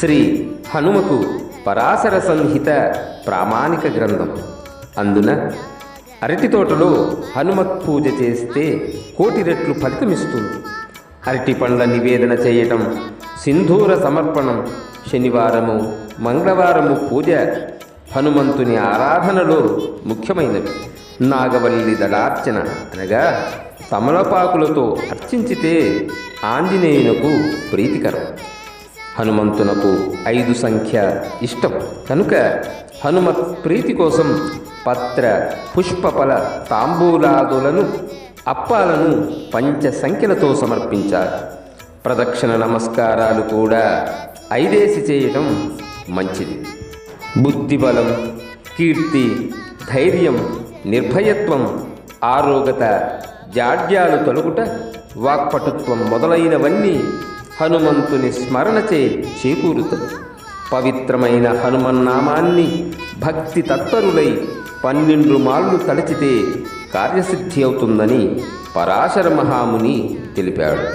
శ్రీ హనుమకు పరాశర సంహిత ప్రామాణిక గ్రంథం. అందున అరటి తోటలో హనుమత్ పూజ చేస్తే కోటి రెట్లు ఫలితమిస్తుంది అరటి పండ్ల నివేదన చేయటం సింధూర సమర్పణం శనివారము మంగళవారము పూజ హనుమంతుని ఆరాధనలో ముఖ్యమైనవి. నాగవల్లి దళార్చన అనగా తమలపాకులతో అర్చించితే ఆంజనేయునకు ప్రీతికరం. హనుమంతునకు ఐదు సంఖ్య ఇష్టం. కనుక హనుమత్ ప్రీతి కోసం పత్ర పుష్పఫల తాంబూలాదులను అప్పాలను పంచ సంఖ్యలతో సమర్పించారు ప్రదక్షిణ నమస్కారాలు కూడా ఐదేసి చేయటం మంచిది. బుద్ధిబలం కీర్తి ధైర్యం నిర్భయత్వం ఆరోగత జాడ్యాలు తొలగుట వాక్పటుత్వం మొదలైనవన్నీ హనుమంతుని స్మరణచే చేకూరుతుంది. పవిత్రమైన హనుమన్నామాన్ని భక్తి తత్పరులై పన్నెండు మార్లు తలచితే కార్యసిద్ధి అవుతుందని పరాశర మహాముని తెలిపాడు.